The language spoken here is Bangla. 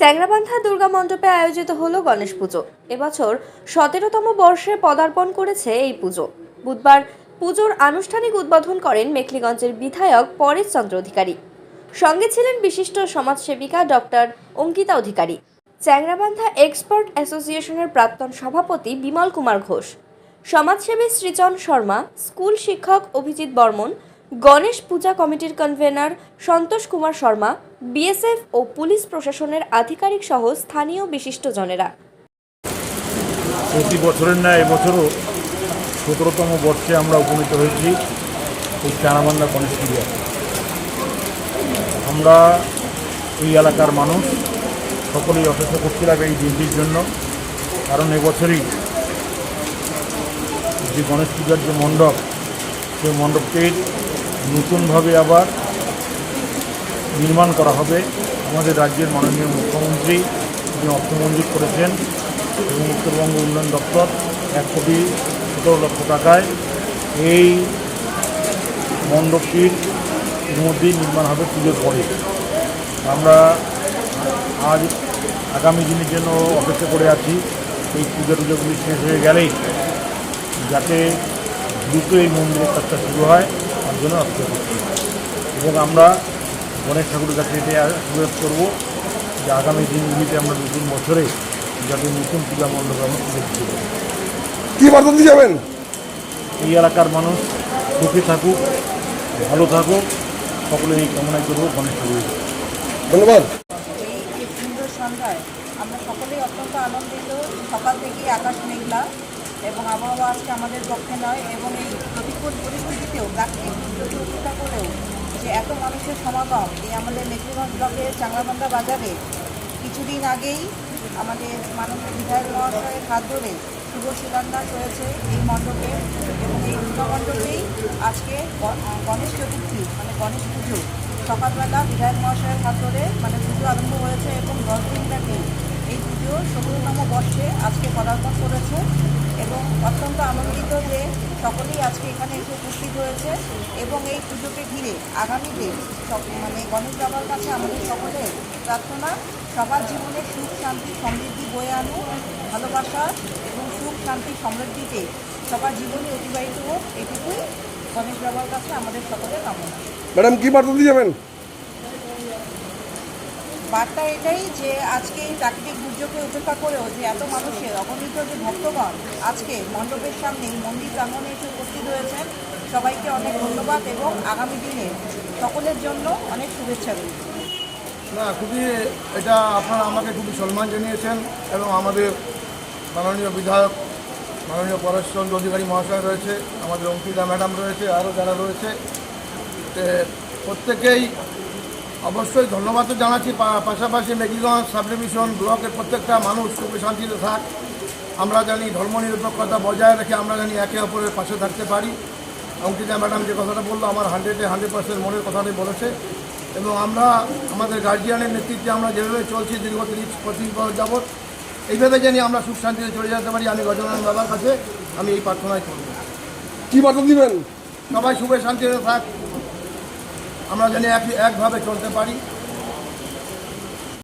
চ্যাংরাবান্ধা দুর্গা মণ্ডপে আয়োজিত হলো গণেশ পুজো। এবছর সতেরোতম বর্ষে পদার্পণ করেছে এই পুজো। বুধবার পুজোর আনুষ্ঠানিক উদ্বোধন করেন মেখলিগঞ্জের বিধায়ক পরেশ চন্দ্র অধিকারী। সঙ্গে ছিলেন বিশিষ্ট সমাজসেবিকা ডক্টর অঙ্কিতা অধিকারী। চ্যাংরাবান্ধা এক্সপার্ট অ্যাসোসিয়েশনের প্রাক্তন সভাপতি বিমল কুমার ঘোষ। সমাজসেবী সৃজন শর্মা, স্কুল শিক্ষক অভিজিৎ বর্মন, গণেশ পূজা কমিটির কনভেনার সন্তোষ কুমার শর্মা বিএসএফ ও পুলিশ প্রশাসনের আধিকারিক সহ স্থানীয় বিশিষ্টজনেরা প্রতি বছরের ন্যায় এবছরও সতেরোতম বর্ষে আমরা উপনীত হয়েছি এই গণেশ পূজা আমরা এই এলাকার মানুষ, সকলেই অপেক্ষা করছিলাম এই দিনটির জন্য, কারণ এবছরই যে গণেশ পূজার যে মণ্ডপ, সেই মণ্ডপটির নতুনভাবে আবার নির্মাণ করা হবে। আমাদের রাজ্যের মাননীয় মুখ্যমন্ত্রী যিনি অর্থমঞ্জুর করেছেন এবং উত্তরবঙ্গ উন্নয়ন দপ্তর এক কোটি সতেরো লক্ষ টাকায় এই মণ্ডপটির মধ্যেই নির্মাণ হবে পুজোর পরে। আমরা আজ আগামী দিনের জন্য অপেক্ষা করে আছি। এই পুজো টুজোগুলি শেষ হয়ে গেলেই যাতে দ্রুত এই মন্দিরের কাজটা শুরু হয়, তার জন্য অপেক্ষা করছি। এবং আমরা গণেশ ঠাকুরের কাছে এটাই আশীর্বাদ করব যে আগামী দিনগুলিতে আমরা নতুন বছরে যাতে নতুন পূজা মণ্ডপ আমরা দিতে পারি। কি বার্তা দিয়ে যাবেন? এই এলাকার মানুষ সুখে থাকুক ভালো থাকুক সকলে এই কামনাই করব গণেশ ঠাকুরের ধন্যবাদ। সন্ধ্যায় আমরা সকলেই অত্যন্ত আনন্দিত। সকাল থেকেই আকাশ মেঘলা এবং আবহাওয়া আজকে আমাদের পক্ষে নয় এবং এই প্রতিকূল পরিস্থিতিতেও যে এত মানুষের সমাগম এই আমাদের মেঘলিগঞ্জ ব্লকের চাংলাবান্ধা বাজারে কিছুদিন আগেই আমাদের মাননীয় বিধায়ক মহাশয়ের হাত ধরে শুভ শিলান্যাস হয়েছে এই মণ্ডপে এবং এই মণ্ডপেই আজকে গণেশ চতুর্থী মানে গণেশ পুজো। সকালবেলা বিধায়ক মহাশয়ের হাত ধরে মানে পুজো আরম্ভ হয়েছে এবং দশ দিন পুজো সতেরোতম বর্ষে আজকে পদার্পণ করেছে এবং অত্যন্ত আনন্দিত যে সকলেই আজকে এখানে এসে উপস্থিত হয়েছে এবং এই পুজোকে ঘিরে আগামীতে মানে গণেশ বাবার কাছে আমাদের সকলের প্রার্থনা, সবার জীবনে সুখ, শান্তি, সমৃদ্ধি বয়ে আনো ভালোবাসা এবং সুখ, শান্তি, সমৃদ্ধিতে সবার জীবনে অতিবাহিত হোক, এটুকুই গণেশ বাবার কাছে আমাদের সকলের কামনা। ম্যাডাম, কি বার্তা দিয়ে যাবেন? বার্তা এটাই যে আজকে এই প্রাকৃতিক দুর্যোগকে উপেক্ষা করেও যে এত মানুষের অগণিত যে ভক্তগণ আজকে মণ্ডপের সামনে মন্দির প্রাঙ্গণে এসে উপস্থিত হয়েছেন। সবাইকে অনেক ধন্যবাদ এবং আগামী দিনে সকলের জন্য অনেক শুভেচ্ছা রইল। না, খুবই এটা আপনারা আমাকে খুবই সম্মান জানিয়েছেন এবং আমাদের মাননীয় বিধায়ক, মাননীয় পরেশচন্দ্র অধিকারী মহাশয় রয়েছে, আমাদের অঙ্কিতা ম্যাডাম রয়েছে, আরও যারা রয়েছে। প্রত্যেকেই অবশ্যই ধন্যবাদ তো জানাচ্ছি। পাশাপাশি মেঘিগঞ্জ সাব ডিভিশন ব্লকের প্রত্যেকটা মানুষ সুখে শান্তিতে থাক। আমরা জানি ধর্মনিরপেক্ষতা বজায় রেখে আমরা জানি একে অপরের পাশে থাকতে পারি। অঙ্কিতা ম্যাডাম যে কথাটা বলল আমার হান্ড্রেডে হান্ড্রেড পার্সেন্ট মনের কথাটাই বলেছে। এবং আমরা আমাদের গার্জিয়ানের নেতৃত্বে আমরা যেভাবে চলছি দীর্ঘ তিরিশ পঁচিশ বছর যাবৎ এইভাবে জানি আমরা সুখ শান্তিতে চলে যেতে পারি। আমি গজনান বাবার কাছে আমি এই প্রার্থনাই করব। কী বার্তা দিবেন? সবাই সুখে শান্তিতে থাক। আমরা যেন এক একভাবে চলতে পারি।